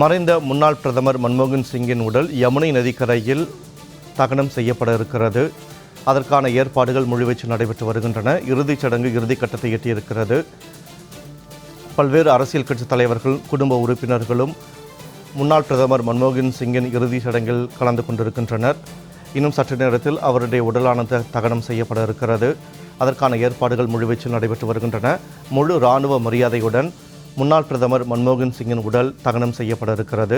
மறைந்த முன்னாள் பிரதமர் மன்மோகன் சிங்கின் உடல் யமுனை நதிக்கரையில் தகனம் செய்யப்பட இருக்கிறது. அதற்கான ஏற்பாடுகள் முழுவீச்சு நடைபெற்று வருகின்றன. இறுதிச் சடங்கு இறுதிக்கட்டத்தை எட்டியிருக்கிறது. பல்வேறு அரசியல் கட்சி தலைவர்கள் குடும்ப உறுப்பினர்களும் முன்னாள் பிரதமர் மன்மோகன் சிங்கின் இறுதிச் சடங்கில் கலந்து கொண்டிருக்கின்றனர். இன்னும் சற்று நேரத்தில் அவருடைய உடலானது தகனம் செய்யப்பட இருக்கிறது. அதற்கான ஏற்பாடுகள் முழுவீச்சில் நடைபெற்று வருகின்றன. முழு இராணுவ மரியாதையுடன் முன்னாள் பிரதமர் மன்மோகன் சிங்கின் உடல் தகனம் செய்யப்பட இருக்கிறது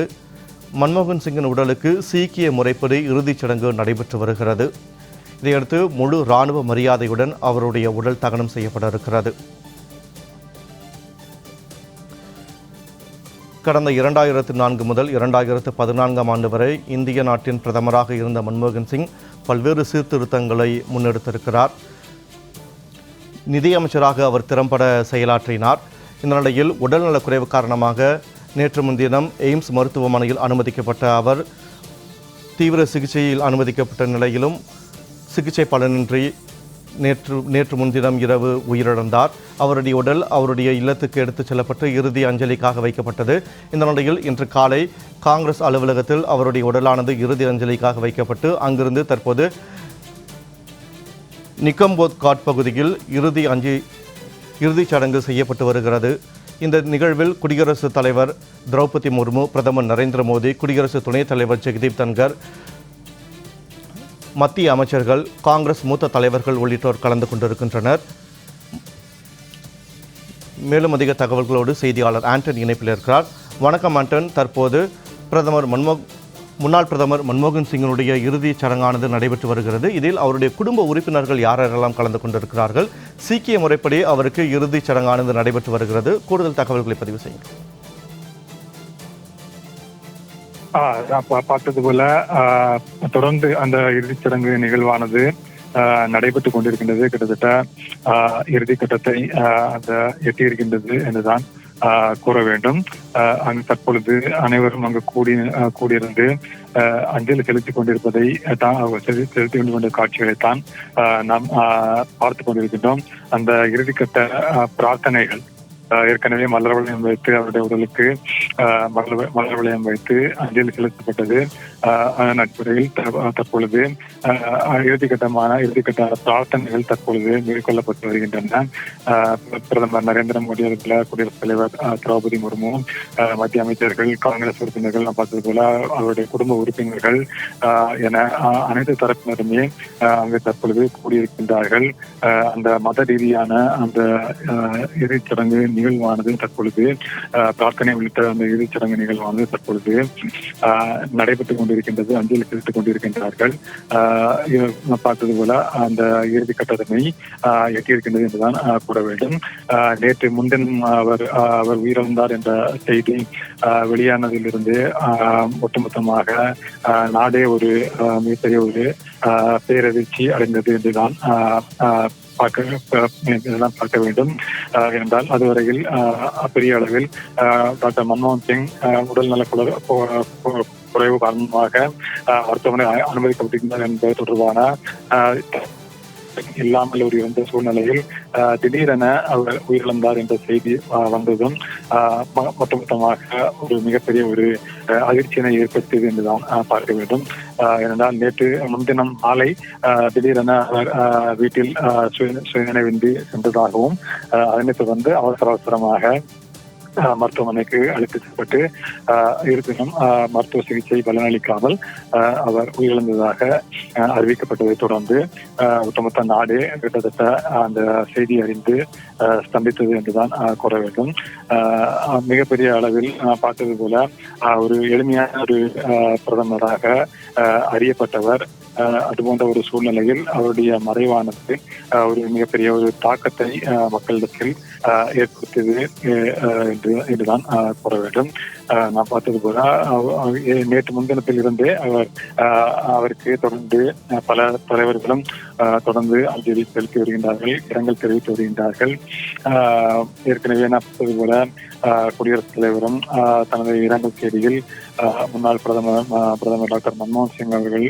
மன்மோகன் சிங்கின் உடலுக்கு சீக்கிய முறைப்படி இறுதிச் சடங்கு நடைபெற்று வருகிறது. இதையடுத்து முழு இராணுவ மரியாதையுடன் அவருடைய உடல் தகனம் செய்யப்பட இருக்கிறது கடந்த இரண்டாயிரத்து நான்கு முதல் இரண்டாயிரத்து பதினான்காம் ஆண்டு வரை இந்திய நாட்டின் பிரதமராக இருந்த மன்மோகன் சிங் பல்வேறு சீர்திருத்தங்களை முன்னெடுத்திருக்கிறார். நிதியமைச்சராக அவர் திறம்பட செயலாற்றினார். இந்த நிலையில் உடல்நலக்குறைவு காரணமாக நேற்று முன்தினம் எய்ம்ஸ் மருத்துவமனையில் அனுமதிக்கப்பட்ட அவர் தீவிர சிகிச்சையில் அனுமதிக்கப்பட்ட நிலையிலும் சிகிச்சை பலனின்றி நேற்று நேற்று முன்தினம் இரவு உயிரிழந்தார். அவருடைய உடல் அவருடைய இல்லத்துக்கு எடுத்துச் செல்லப்பட்டு இறுதி அஞ்சலிக்காக வைக்கப்பட்டது. இந்த நிலையில் இன்று காலை காங்கிரஸ் அலுவலகத்தில் அவருடைய உடலானது இறுதி அஞ்சலிக்காக வைக்கப்பட்டு அங்கிருந்து தற்போது நிக்கம்போத் காட் பகுதியில் இறுதி அஞ்சு இறுதிச் சடங்கு செய்யப்பட்டு வருகிறது. இந்த நிகழ்வில் குடியரசுத் தலைவர் திரௌபதி முர்மு பிரதமர் நரேந்திர மோடி குடியரசு துணைத் தலைவர் ஜெகதீப் தன்கர் மத்திய அமைச்சர்கள் காங்கிரஸ் மூத்த தலைவர்கள் உள்ளிட்டோர் கலந்து கொண்டிருக்கின்றனர். மேலும் அதிக தகவல்களோடு செய்தியாளர் ஆண்டன் இணைப்பில் இருக்கிறார். வணக்கம் ஆண்டன். தற்போது பிரதமர் மன்மோ முன்னாள் பிரதமர் மன்மோகன் சிங்கினுடைய இறுதிச் சடங்கானது நடைபெற்று வருகிறது. இதில் அவருடைய குடும்ப உறுப்பினர்கள் யாரெல்லாம் கலந்து கொண்டிருக்கிறார்கள்? சீக்கிய முறைப்படி அவருக்கு இறுதிச் சடங்கானது நடைபெற்று வருகிறது. கூடுதல் தகவல்களை பதிவு செய்யுங்கள். பார்த்தது போல தொடர்ந்து அந்த இறுதிச் சடங்கு நிகழ்வானது நடைபெற்று நடைபெற்றுக் கொண்டிருக்கின்றது. கிட்டத்தட்ட இறுதி இறுதிக் கட்டத்தை அந்த எட்டியிருக்கின்றது என்றுதான் கூற வேண்டும். அங்கு தற்பொழுது அனைவரும் அங்கு கூடி கூடியிருந்து அஞ்சலி செலுத்திக் கொண்டிருப்பதை தான் அவர் செலுத்தி கொண்டு கொண்ட காட்சிகளை தான் நாம் பார்த்து பார்த்துக் கொண்டிருக்கின்றோம். அந்த இறுதிக்கட்ட பிரார்த்தனைகள் ஆஹ் ஏற்கனவே மலர் வளையம் வைத்து அவருடைய உடலுக்கு ஆஹ் மலர் மலர் வளையம் வைத்து அஞ்சலி செலுத்தப்பட்டது. ஆஹ் தற்பொழுது இறுதிக்கட்டமான இறுதிக்கட்ட பிரார்த்தனைகள் தற்பொழுது மேற்கொள்ளப்பட்டு வருகின்றன. ஆஹ் பிரதமர் நரேந்திர மோடி அதுபோல குடியரசுத் தலைவர் திரௌபதி முர்மு மத்திய அமைச்சர்கள் காங்கிரஸ் உறுப்பினர்கள் நான் பார்த்தது போல அவருடைய குடும்ப உறுப்பினர்கள் ஆஹ் என அனைத்து தரப்பினருமே ஆஹ் அங்கு தற்பொழுது கூடியிருக்கின்றார்கள். ஆஹ் அந்த மத ரீதியான அந்த ஆஹ் இறுதிச் சடங்கு நிகழ்வானது தற்பொழுது ஆஹ் பிரார்த்தனை உள்ளிட்ட அந்த இறுதிச் சடங்கு நிகழ்வானது தற்பொழுது ஆஹ் நடைபெற்றுக் கொண்டிருக்கின்றது அஞ்சலி செலுத்திக் கொண்டிருக்கின்றார்கள். பார்த்தது போல அந்த இறுதி கட்டதனை எட்டியிருக்கின்றது என்றுதான் கூற வேண்டும். நேற்று முன்தினம் அவர் அவர் உயிரிழந்தார் என்ற செய்தி வெளியானதிலிருந்து ஒட்டுமொத்தமாக நாடே ஒரு மிகப்பெரிய ஒரு பேரதிர்ச்சி அடைந்தது என்றுதான் பார்க்க ப- இதெல்லாம் பார்க்க வேண்டும். என்றால் அதுவரையில் பெரிய அளவில் டாக்டர் மன்மோகன் சிங் ஆஹ் உடல்நல குழு குறைவு காரணமாக மருத்துவமனை அனுமதிக்கப்பட்டிருந்தார் என்பது தொடர்பான இல்லாமல் ஒரு இருந்த சூழ்நிலையில் ஆஹ் திடீரென அவர் உயிரிழந்தார் என்ற செய்தி வந்ததும் ஆஹ் ஒட்டுமொத்தமாக ஒரு மிகப்பெரிய ஒரு அதிர்ச்சியினை ஏற்படுத்தியது என்றுதான் பார்க்க வேண்டும். ஆஹ் ஏனென்றால் நேற்று முன்தினம் மாலை ஆஹ் திடீரென அவர் ஆஹ் வீட்டில் சுய சுயநினைவின்றி சென்றதாகவும் அதனைத் தொடர்ந்து அவசர அவசரமாக மருத்துவமனைக்கு அழைத்து செல்லப்பட்டு இருப்பினும் ஆஹ் மருத்துவ சிகிச்சை பலனளிக்காமல் ஆஹ் அவர் உயிரிழந்ததாக அறிவிக்கப்பட்டதை தொடர்ந்து ஆஹ் ஒட்டுமொத்த நாடே கிட்டத்தட்ட அந்த செய்தி அறிந்து ஸ்தம்பித்தது என்றுதான் ஆஹ் கூற வேண்டும். ஆஹ் மிகப்பெரிய அளவில் பார்த்தது போல ஒரு எளிமையான ஒரு ஆஹ் பிரதமராக அறியப்பட்டவர் அது போன்ற ஒரு சூழ்நிலையில் அவருடைய மறைவானது ஆஹ் ஒரு மிகப்பெரிய ஒரு தாக்கத்தை ஆஹ் மக்களிடத்தில் ஆஹ் ஏற்படுத்தியது என்று என்றுதான் ஆஹ் கூற வேண்டும். நான் பார்த்தது போல நேற்று முன்தினத்தில் இருந்தே அவர் ஆஹ் அவருக்கு தொடர்ந்து பல தலைவர்களும் ஆஹ் தொடர்ந்து அஞ்சலி செலுத்தி வருகின்றார்கள் இரங்கல் தெரிவித்து வருகின்றார்கள். ஆஹ் ஏற்கனவே நான் பார்த்தது போல குடியரசுத் தலைவரும் ஆஹ் தனது இரங்கல் செய்தியில் முன்னாள் பிரதமர் பிரதமர் டாக்டர் மன்மோகன் சிங் அவர்கள்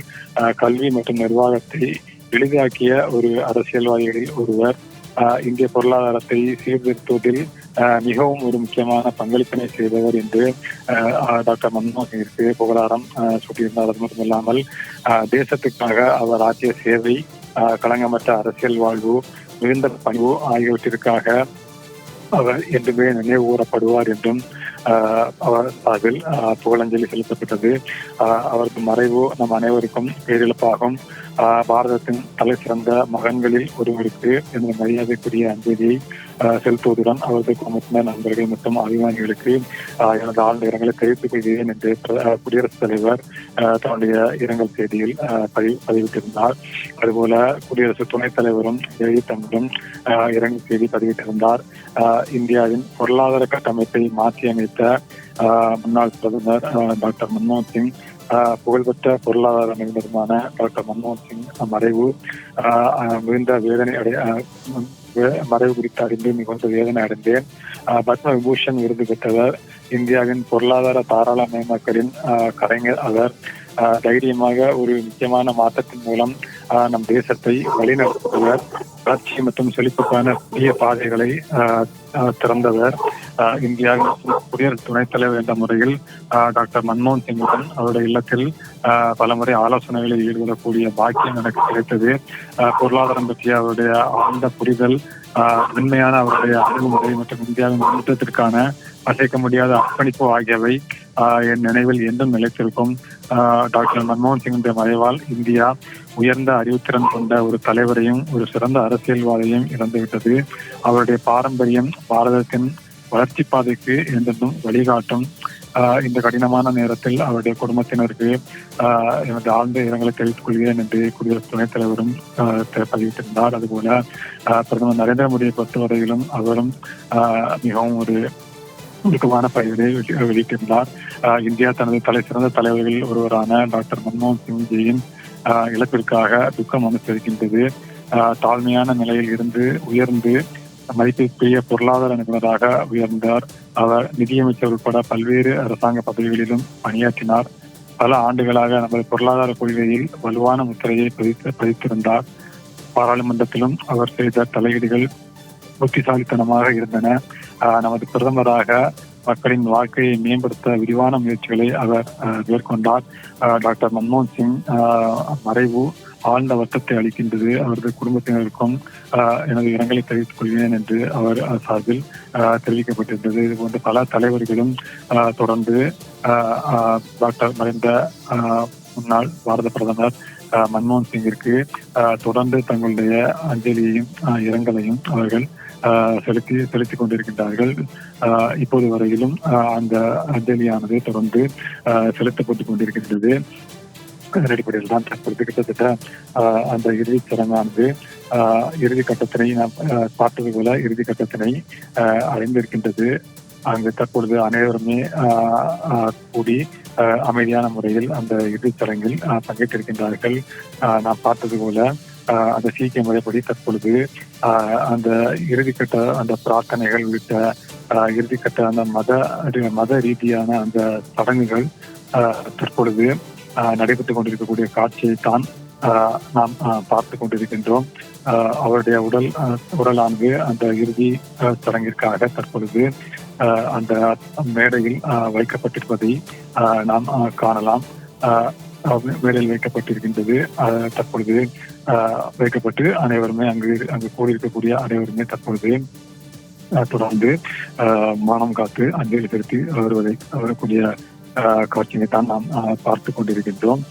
கல்வி மற்றும் நிர்வாகத்தை எளிதாக்கிய ஒரு அரசியல்வாதிகளில் ஒருவர் ஆஹ் இந்திய பொருளாதாரத்தை சீர்திருத்துவதில் மிகவும் ஒரு முக்கியமான பங்களிப்பினை செய்தவர் என்று அஹ், டாக்டர் மன்மோகன் சிங்கிற்கு புகழாரம் சூட்டியிருந்தார். அது மட்டும் இல்லாமல் தேசத்துக்காக அவர் ஆற்றிய சேவை அஹ், களங்கமற்ற அரசியல் வாழ்வு மிகுந்த பணிவு ஆகியவற்றிற்காக அவர் என்றுமே நினைவு கூறப்படுவார் என்றும் ஆஹ், அவர் சார்பில் ஆஹ், புகழஞ்சலி செலுத்தப்பட்டது. ஆஹ், அவரது மறைவு நம் அனைவருக்கும் பேரிழப்பாகும். ஆஹ், பாரதத்தின் தலை சிறந்த மகன்களில் ஒருவருக்கு என்ற மரியாதைக்குரிய அஞ்சலியை செலுத்துவதுடன் அவரது குடும்பத்தினர் நண்பர்கள் மற்றும் அபிமானிகளுக்கு எனது ஆழ்ந்த இரங்கலை தெரிவித்துக் கொள்கிறேன் என்று குடியரசுத் தலைவர் தன்னுடைய இரங்கல் செய்தியில் பதிவு பதிவிட்டிருந்தார். அதுபோல குடியரசு துணைத் தலைவரும் எழுதி தங்களும் ஆஹ், இரங்கல் செய்தி பதிவிட்டிருந்தார். இந்தியாவின் பொருளாதார கட்டமைப்பை மாற்றியமைத்த ஆஹ், முன்னாள் பிரதமர் டாக்டர் மன்மோகன் சிங் ஆஹ், புகழ்பெற்ற பொருளாதார நிபுணருமான டாக்டர் மன்மோகன் சிங் மறைவு ஆஹ், மிகுந்த வேதனை அடை ஆஹ், மறைவு குறித்து அறிந்து மிகுந்த வேதனை அடைந்தேன். பத்ம விபூஷன் விருது பெற்றவர் இந்தியாவின் பொருளாதார தாராளமயமாக்கலின் ஆஹ், கலைஞர் அவர். ஆஹ், தைரியமாக ஒரு முக்கியமான மாற்றத்தின் மூலம் ஆஹ், நம் தேசத்தை வழிநடத்துவர் வளர்ச்சி மற்றும் செழிப்புக்கான புதிய பாதைகளை ஆஹ், ஆஹ், திறந்தவர். இந்தியாவின் குடியரசு துணைத் தலைவர் என்ற முறையில் டாக்டர் மன்மோகன் சிங்குடன் அவருடைய இல்லத்தில் பலமுறை ஆலோசனைகளில் ஈடுபடக்கூடிய பாக்கியம் எனக்கு கிடைத்தது. பொருளாதாரம் பற்றிய அவருடைய ஆழ்ந்த புரிதல் மென்மையான அவருடைய அணுகுமுறை மற்றும் இந்தியாவின் முன்னேற்றத்திற்கான அசைக்க முடியாத அர்ப்பணிப்பு ஆகியவை என் நினைவில் என்றும் நிலைத்திருக்கும். ஆஹ், டாக்டர் மன்மோகன் சிங்குடைய மறைவால் இந்தியா உயர்ந்த அறிவுத்திறன் கொண்ட ஒரு தலைவரையும் ஒரு சிறந்த அரசியல்வாதியையும் இழந்துவிட்டது. அவருடைய பாரம்பரியம் பாரதத்தின் வளர்ச்சி பாதைக்கு என்றும் வழிகாட்டும் ஆஹ், இந்த கடினமான நேரத்தில் அவருடைய குடும்பத்தினருக்கு ஆஹ், எனது ஆழ்ந்த இரங்கலை தெரிவித்துக் கொள்கிறேன் என்று குடியரசு துணைத் தலைவரும் பதிவிட்டிருந்தார். அதுபோல பிரதமர் நரேந்திர மோடியை பொறுத்தவரையிலும் அவரும் ஆஹ், மிகவும் ஒரு முழுக்கமான பயிரை வெளி- வெளியிட்டிருந்தார். இந்தியா தனது தலை சிறந்த தலைவர்களில் ஒருவரான டாக்டர் மன்மோகன் சிங்ஜியின் ஆஹ், இழப்பிற்காக துக்கம் அனுசரிக்கின்றது ஆஹ், தாழ்மையான நிலையில் இருந்து உயர்ந்து மதிப்பிற்குரிய பொருளாதார நிபுணராக உயர்ந்தார். அவர் நிதியமைச்சர் உட்பட பல்வேறு அரசாங்க பதவிகளிலும் பணியாற்றினார். பல ஆண்டுகளாக நமது பொருளாதார கொள்கையில் வலுவான முத்திரையை பதித்து பதித்திருந்தார். பாராளுமன்றத்திலும் அவர் செய்த தலையீடுகள் புத்திசாலித்தனமாக இருந்தன. நமது பிரதமராக மக்களின் வாழ்க்கையை மேம்படுத்த விரிவான முயற்சிகளை அவர் மேற்கொண்டார். டாக்டர் மன்மோகன் சிங் ஆஹ், மறைவு ஆழ்ந்த வருத்தத்தை அளிக்கின்றது அவரது குடும்பத்தினருக்கும் ஆஹ், எனது இரங்கலை தெரிவித்துக் கொள்கிறேன் என்று அவர் சார்பில் தெரிவிக்கப்பட்டிருந்தது. இது போன்ற பல தலைவர்களும் ஆஹ், தொடர்ந்து டாக்டர் மறைந்த ஆஹ், முன்னாள் பாரத பிரதமர் மன்மோகன் சிங்கிற்கு ஆஹ், தொடர்ந்து தங்களுடைய அஞ்சலியையும் இரங்கலையும் அவர்கள் ஆஹ், செலுத்தி செலுத்திக் கொண்டிருக்கின்றார்கள். ஆஹ், இப்போது வரையிலும் அந்த அஞ்சலியானது தொடர்ந்து ஆஹ், செலுத்தப்பட்டுக் கொண்டிருக்கின்றது. அதன் அடிப்படையில் தான் தற்பொழுது கிட்டத்தட்ட ஆஹ், அந்த இறுதி சடங்கானது ஆஹ், இறுதி கட்டத்தினை நாம் பார்த்தது போல இறுதி கட்டத்தினை அடைந்திருக்கின்றது. அங்கு தற்பொழுது அனைவருமே ஆஹ், ஆஹ், கூடி அமைதியான முறையில் அந்த இறுதிச் சடங்கில் பங்கேற்றிருக்கின்றார்கள். ஆஹ், நாம் பார்த்தது போல ஆஹ், அந்த சீக்கிய முறைப்படி தற்பொழுது ஆஹ், அந்த இறுதிக்கட்ட அந்த பிரார்த்தனைகள் உள்ளிட்ட ஆஹ், இறுதிக்கட்ட அந்த மத மத ரீதியான அந்த சடங்குகள் ஆஹ், தற்பொழுது நடைபெற்றுக் கொண்டிருக்கக்கூடிய காட்சியை தான் ஆஹ், நாம் பார்த்து கொண்டிருக்கின்றோம். அவருடைய உடல் உடலானது அந்த இறுதி ஆஹ், சடங்கிற்காக தற்பொழுது ஆஹ், அந்த மேடையில் வைக்கப்பட்டிருப்பதை ஆஹ், நாம் காணலாம். ஆஹ், மேடையில் வைக்கப்பட்டிருக்கின்றது. தற்பொழுது ஆஹ், வைக்கப்பட்டு அனைவருமே அங்கு அங்கு கூடியிருக்கக்கூடிய அனைவருமே தற்பொழுது ஆஹ், தொடர்ந்து ஆஹ், மானம் காத்து அஞ்சலி செலுத்தி வருவதை வரக்கூடிய காட்சியை தான் நாம் பார்த்து கொண்டிருக்கின்றோம்.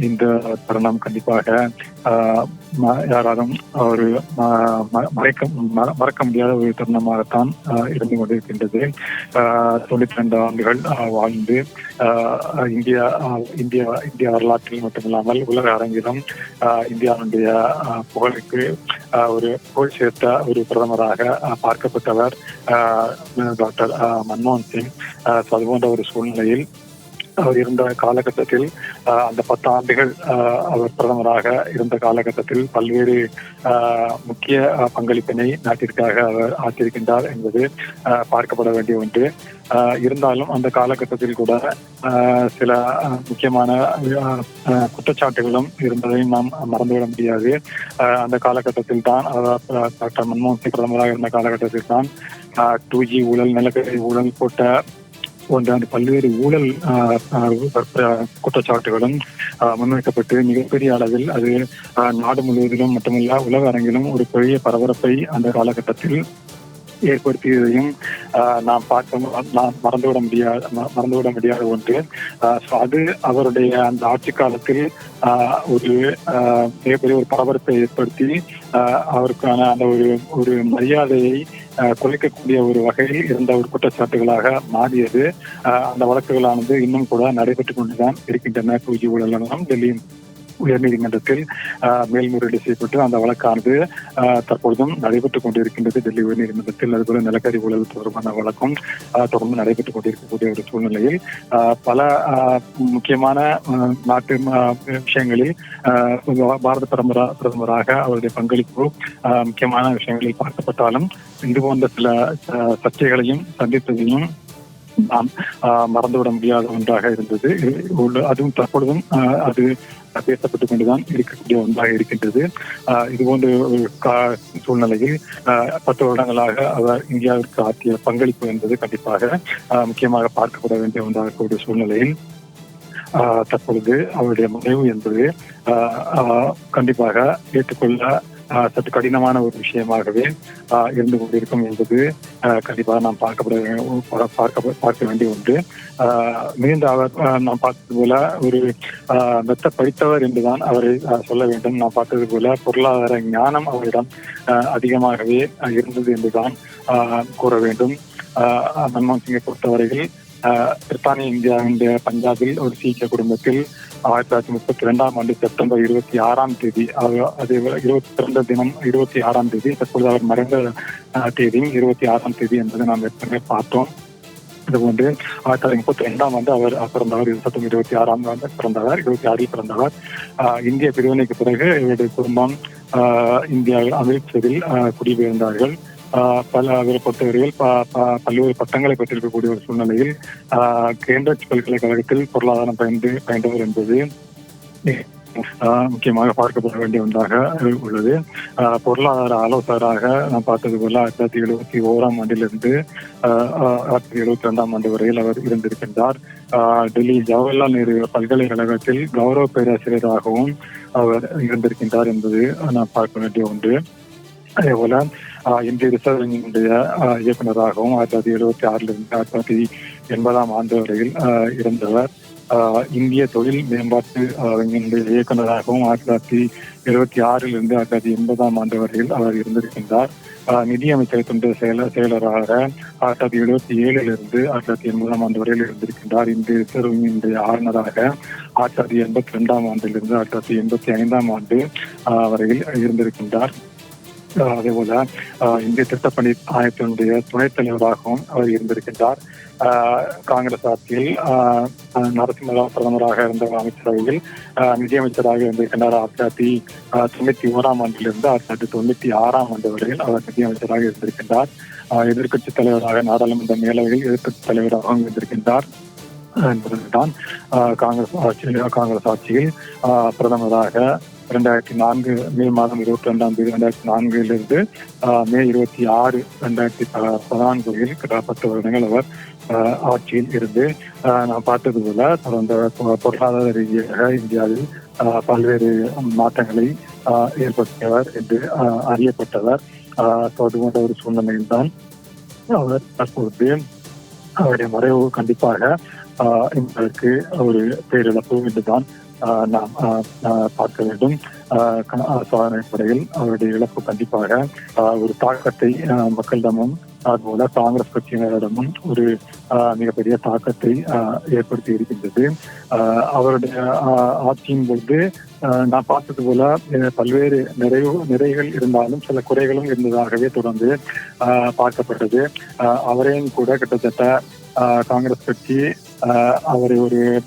இந்த தருணம் கண்டிப்பாக ஆஹ், யாராலும் ஒரு ம- ம- மறைக்க ம- மறக்க முடியாத ஒரு தருணமாகத்தான் இருந்து கொண்டிருக்கின்றது. ஆஹ், தொண்ணூத்தி ரெண்டு ஆண்டுகள் வாழ்ந்து ஆஹ், இந்தியா ஆஹ், இந்தியா இந்திய வரலாற்றில் மட்டுமில்லாமல் உலக அரங்கிலும் ஆஹ், இந்தியாவுடைய ஆஹ், புகழுக்கு ஆஹ், ஒரு புகழ் சேர்த்த ஒரு பிரதமராக பார்க்கப்பட்டவர் ஆஹ், டாக்டர் மன்மோகன் சிங். அது போன்ற ஒரு சூழ்நிலையில் அவர் இருந்த காலகட்டத்தில் ஆஹ், அந்த பத்து ஆண்டுகள் ஆஹ், அவர் பிரதமராக இருந்த காலகட்டத்தில் பல்வேறு ஆஹ், முக்கிய பங்களிப்பினை நாட்டிற்காக அவர் ஆற்றியிருக்கின்றார் என்பது பார்க்கப்பட வேண்டிய ஒன்று. இருந்தாலும் அந்த காலகட்டத்தில் கூட ஆஹ், சில முக்கியமான குற்றச்சாட்டுகளும் இருந்ததையும் நாம் மறந்துவிட முடியாது. ஆஹ், அந்த காலகட்டத்தில் தான் டாக்டர் மன்மோகன் சிங் பிரதமராக இருந்த காலகட்டத்தில் தான் டூ ஜி ஊழல் நிலக்கரி ஊழல் போட்ட போன்ற அந்த பல்வேறு ஊழல் குற்றச்சாட்டுகளும் ஆஹ், முன்வைக்கப்பட்டு மிகப்பெரிய அளவில் அது நாடு முழுவதிலும் மட்டுமல்ல உலக அரங்கிலும் ஒரு பெரிய பரபரப்பை அந்த காலகட்டத்தில் ஏற்படுத்தியதையும் ஆஹ், நாம் பார்க்க மு- நாம் மறந்துவிட முடியாத மறந்துவிட முடியாத ஒன்று. ஆஹ், அது அவருடைய அந்த ஆட்சி காலத்தில் ஆஹ், ஒரு ஆஹ், மிகப்பெரிய ஒரு பரபரப்பை ஏற்படுத்தி ஆஹ், அவருக்கான அந்த ஒரு ஒரு மரியாதையை குறைக்கக்கூடிய ஒரு வகையில் இருந்த ஒரு குற்றச்சாட்டுகளாக மாறியது. ஆஹ், அந்த வழக்குகளானது இன்னும் கூட நடைபெற்றுக் கொண்டுதான் இருக்கின்றன. பூஜை ஊழலும் டெல்லியும் உயர்நீதிமன்றத்தில் ஆஹ், மேல்முறையீடு செய்யப்பட்டு அந்த வழக்கானது ஆஹ், தற்பொழுதும் நடைபெற்றுக் கொண்டிருக்கின்றது. டெல்லி உயர்நீதிமன்றத்தில் அதுபோல நிலக்கரி ஊழல் தொடர்பான வழக்கம் தொடர்ந்து நடைபெற்றுக் கொண்டிருக்கக்கூடிய ஒரு சூழ்நிலையில் ஆஹ், பல ஆஹ், முக்கியமான நாட்டு விஷயங்களில் ஆஹ், பாரத பிரதமரா பிரதமராக அவருடைய பங்களிப்பு முக்கியமான விஷயங்களில் பார்க்கப்பட்டாலும் இது போன்ற சில சர்ச்சைகளையும் சந்தித்ததையும் நாம் ஆஹ், மறந்துவிட முடியாத ஒன்றாக இருந்தது. அதுவும் தற்பொழுதும் அது பேசப்பட்டுக் கொண்டுதான் இருக்கக்கூடிய ஒன்றாக இருக்கின்றது. இது போன்ற கா- சூழ்நிலையில் ஆஹ், பத்து வருடங்களாக அவர் இந்தியாவிற்கு ஆற்றிய பங்களிப்பு என்பது கண்டிப்பாக ஆஹ், முக்கியமாக பார்க்கப்பட வேண்டிய ஒன்றாக இருக்கக்கூடிய சூழ்நிலையில் ஆஹ், தற்பொழுது அவருடைய மறைவு என்பது ஆஹ், ஆஹ், கண்டிப்பாக ஏற்றுக்கொள்ள சற்று கடினமான ஒரு விஷயமாகவே ஆஹ், இருந்து கொண்டிருக்கும் என்பது ஆஹ், கண்டிப்பாக நாம் பார்க்கப்பட பார்க்க பார்க்க வேண்டிய ஒன்று. ஆஹ், மிகுந்த அவர் நாம் பார்த்தது போல ஒரு மெத்த படித்தவர் என்றுதான் அவரை சொல்ல வேண்டும். நாம் பார்த்தது போல பொருளாதார ஞானம் அவரிடம் அதிகமாகவே இருந்தது என்றுதான் ஆஹ், கூற வேண்டும். ஆஹ், மன்மோகன் சிங்கை பொறுத்தவரையில் ஆஹ், பிரித்தானிய இந்தியாவின் பஞ்சாபில் ஒரு சீக்கிய குடும்பத்தில் ஆயிரத்தி தொள்ளாயிரத்தி முப்பத்தி ரெண்டாம் ஆண்டு செப்டம்பர் இருபத்தி ஆறாம் தேதி அதே அது இருபத்தி பிறந்த தினம் இருபத்தி ஆறாம் தேதி தற்பொழுது அவர் மறைந்த தேதியும் இருபத்தி ஆறாம் தேதி என்பதை நாம் ஏற்கனவே பார்த்தோம். இதுபோன்று ஆயிரத்தி தொள்ளாயிரத்தி முப்பத்தி ரெண்டாம் ஆண்டு அவர் பிறந்தவர் இருபத்தி இருபத்தி ஆறாம் ஆண்டு பிறந்தவர் இருபத்தி ஆறில் பிறந்தவர். ஆஹ், இந்திய பிரிவினைக்கு பிறகு இவருடைய குடும்பம் ஆஹ், இந்தியாவில் அமிர்த்சரில் ஆஹ், குடிபெயர்ந்தார்கள். பல அவரை பொறுத்தவரையில் ப- ப- பல்வேறு பட்டங்களை பெற்றிருக்கக்கூடிய ஒரு சூழ்நிலையில் ஆஹ், கேம்பிரிட்ஜ் பல்கலைக்கழகத்தில் பொருளாதாரம் பயின்று பயின்றவர் என்பது முக்கியமாக பார்க்கப்பட வேண்டிய ஒன்றாக உள்ளது ஆஹ், பொருளாதார ஆலோசகராக நான் பார்த்தது போல ஆயிரத்தி தொள்ளாயிரத்தி எழுபத்தி ஓராம் ஆண்டிலிருந்து ஆஹ், ஆயிரத்தி எழுபத்தி ரெண்டாம் ஆண்டு வரையில் அவர் இருந்திருக்கின்றார் ஆஹ், டெல்லி ஜவஹர்லால் நேரு பல்கலைக்கழகத்தில் கௌரவ பேராசிரியராகவும் அவர் இருந்திருக்கின்றார் என்பது நான் பார்க்க வேண்டிய ஒன்று அதே போல இந்திய ரிசர்வ் வங்கியினுடைய இயக்குநராகவும் ஆயிரத்தி தொள்ளாயிரத்தி எழுபத்தி ஆறிலிருந்து ஆயிரத்தி தொள்ளாயிரத்தி எண்பதாம் ஆண்டு வரையில் இருந்தவர். ஆஹ், இந்திய தொழில் மேம்பாட்டு வங்கியினுடைய இயக்குநராகவும் ஆயிரத்தி தொள்ளாயிரத்தி எழுபத்தி ஆறிலிருந்து ஆயிரத்தி தொள்ளாயிரத்தி எண்பதாம் ஆண்டு வரையில் அவர் இருந்திருக்கின்றார். ஆஹ், நிதியமைச்சகத்தினுடைய செயலர் செயலராக ஆயிரத்தி தொள்ளாயிரத்தி எழுபத்தி ஏழிலிருந்து ஆயிரத்தி தொள்ளாயிரத்தி எண்பதாம் ஆண்டு வரையில் இருந்திருக்கின்றார். இந்திய ரிசர்வ் வங்கியினுடைய ஆளுநராக ஆயிரத்தி தொள்ளாயிரத்தி எண்பத்தி ரெண்டாம் ஆண்டிலிருந்து ஆயிரத்தி தொள்ளாயிரத்தி எண்பத்தி ஐந்தாம் ஆண்டு ஆஹ், வரையில் இருந்திருக்கின்றார். அதே போல ஆஹ் இந்திய திட்டப்பணி ஆணையத்தினுடைய துணைத் தலைவராகவும் அவர் இருந்திருக்கின்றார். காங்கிரஸ் ஆட்சியில் நரசிம்மராவ் பிரதமராக இருந்த அமைச்சரவையில் நிதியமைச்சராக இருந்திருக்கின்றார் ஆயிரத்தி தொள்ளாயிரத்தி தொண்ணூத்தி ஓராம் ஆண்டிலிருந்து ஆயிரத்தி தொள்ளாயிரத்தி தொண்ணூத்தி ஆறாம் ஆண்டு வரையில் அவர் நிதியமைச்சராக இருந்திருக்கின்றார். ஆஹ் எதிர்க்கட்சி தலைவராக நாடாளுமன்ற மேலவையில் எதிர்க்கட்சி தலைவராகவும் இருந்திருக்கின்றார். என்பதுதான் காங்கிரஸ் ஆட்சியில் காங்கிரஸ் ஆட்சியில் பிரதமராக இரண்டாயிரத்தி நான்கு மே மாதம் இருபத்தி ரெண்டாம் தேதி ரெண்டாயிரத்தி நான்கிலிருந்து ஆஹ் மே இருபத்தி ஆறு ரெண்டாயிரத்தி பதினான்கு வரையில் கிட்டத்தட்ட பத்து வருடங்கள் அவர் ஆட்சியில் இருந்து ஆஹ் நான் பார்த்தது போல தொடர்ந்த பொருளாதார ரீதியாக இந்தியாவில் ஆஹ் பல்வேறு மாற்றங்களை ஏற்படுத்தியவர் என்று அறியப்பட்டவர். ஆஹ் கொண்ட ஒரு சூழ்நிலையில்தான் அவர் தற்பொழுது அவருடைய மறைவு கண்டிப்பாக எங்களுக்கு ஒரு பேரிழப்பு என்றுதான் ஆஹ் நாம் ஆஹ் பார்க்க வேண்டும். ஆஹ் சாதனை அடிப்படையில் அவருடைய இழப்பு கண்டிப்பாக ஆஹ் ஒரு தாக்கத்தை மக்களிடமும் அதுபோல காங்கிரஸ் கட்சியினரிடமும் ஒரு ஆஹ் மிகப்பெரிய தாக்கத்தை ஆஹ் ஏற்படுத்தி இருக்கின்றது. ஆஹ் அவருடைய ஆஹ் ஆட்சியின் பொழுது ஆஹ் நான் பார்த்தது போல பல்வேறு நிறைவு நிறைகள் இருந்தாலும் சில குறைகளும் இருந்ததாகவே தொடர்ந்து ஆஹ் பார்க்கப்பட்டது. ஆஹ் அவரையும் கூட கிட்டத்தட்ட ஆஹ் காங்கிரஸ் கட்சி அவரை ஒரு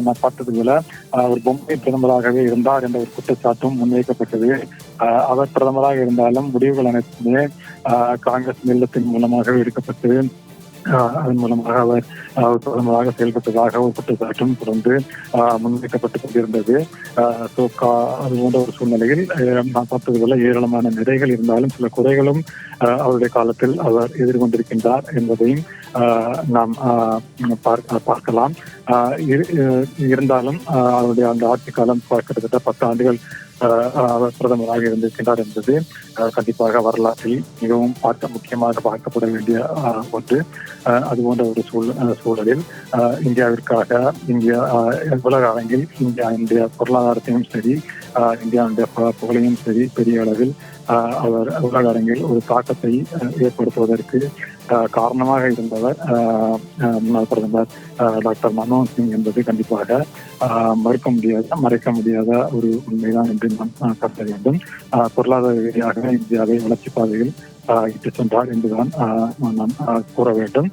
நான் பார்த்தது போல ஒரு பொம்மை பிரதமராகவே இருந்தார் என்ற ஒரு குற்றச்சாட்டும் முன்வைக்கப்பட்டது. ஆஹ் அவர் பிரதமராக இருந்தாலும் முடிவுகள் அனைத்துமே காங்கிரஸ் நிலத்தின் மூலமாக எடுக்கப்பட்டு ஆஹ் அதன் மூலமாக அவர் பிரதமராக செயல்பட்டதாக ஒரு குற்றச்சாட்டும் தொடர்ந்து ஆஹ், முன்வைக்கப்பட்டுக் கொண்டிருந்தது. ஆஹ், கா- அது போன்ற ஒரு சூழ்நிலையில் நான் பார்த்தது போல ஏராளமான நிறைகள் இருந்தாலும் சில குறைகளும் அவருடைய காலத்தில் அவர் எதிர்கொண்டிருக்கின்றார் என்பதையும் நாம் பார்க்கலாம். ஆஹ், இருந்தாலும் ஆஹ், அவருடைய அந்த ஆட்சி காலம் கிட்டத்தட்ட பத்து ஆண்டுகள் அவர் பிரதமராக இருந்திருக்கின்றார் என்பது கண்டிப்பாக வரலாற்றில் மிகவும் பார்க்க முக்கியமாக பார்க்கப்பட வேண்டிய ஒன்று. ஆஹ், அது போன்ற ஒரு சூழ் சூழலில் இந்தியாவிற்காக இந்தியா உலக அரங்கில் இந்தியா இந்திய பொருளாதாரத்தையும் சரி ஆஹ், இந்தியாவுடைய புகழையும் சரி பெரிய அளவில் ஆஹ், அவர் உலக அரங்கில் ஒரு தாக்கத்தை ஏற்படுத்துவதற்கு காரணமாக இருந்தவர் ஆஹ், முன்னாள் பிரதமர் டாக்டர் மன்மோகன் சிங் என்பது கண்டிப்பாக மறுக்க முடியாத மறைக்க முடியாத ஒரு உண்மைதான் என்று நாம் கருத வேண்டும். பொருளாதார ரீதியாக இந்தியாவை வளர்ச்சி பாதையில் இட்டு சென்றார் என்றுதான் நாம் கூற வேண்டும்.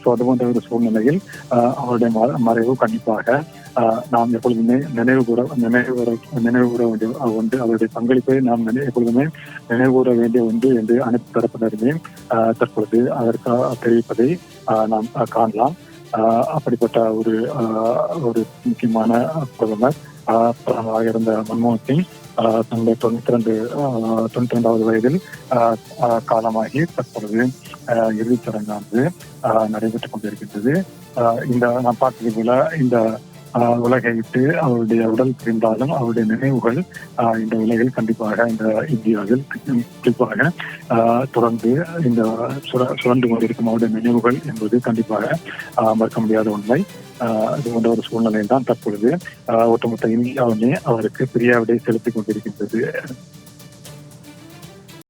ஸோ அது போன்ற ஒரு சூழ்நிலையில் அவருடைய மறைவு கண்டிப்பாக நாம் எப்பொழுதுமே நினைவு கூற நினைவு கூற நினைவு கூற வேண்டிய ஒன்று அவருடைய பங்களிப்பை நாம் எப்பொழுதுமே நினைவு கூற வேண்டிய ஒன்று என்று அனைத்து தரப்பினருமே தற்பொழுது அதற்காக தெரிவிப்பதை ஆஹ், நாம் காணலாம். ஆஹ், அப்படிப்பட்ட ஒரு ஆஹ், ஒரு முக்கியமான பிரதமர் ஆஹ், பிரதமராக இருந்த மன்மோகன் சிங் ஆஹ், தன்னுடைய தொண்ணூத்தி ரெண்டு ஆஹ், தொண்ணூத்தி ரெண்டாவது வயதில் ஆஹ், காலமாகி தற்பொழுது ஆஹ், இறுதிச் சடங்கானது ஆஹ், நடைபெற்றுக் கொண்டிருக்கின்றது. ஆஹ், இந்த நான் பார்த்தது போல இந்த உலகை விட்டு அவருடைய உடல் பிரிந்தாலும் அவருடைய நினைவுகள் ஆஹ், இந்த உலகில் கண்டிப்பாக இந்த இந்தியாவில் குறிப்பாக ஆஹ், தொடர்ந்து இந்த சுர- கொண்டிருக்கும் அவருடைய நினைவுகள் என்பது கண்டிப்பாக ஆஹ், மறுக்க முடியாத உண்மை. அது போன்ற ஒரு சூழ்நிலை தான் தற்பொழுது ஆஹ், ஒட்டுமொத்த இந்தியாவுமே அவருக்கு பிரியாவிடை செலுத்திக் கொண்டிருக்கின்றது.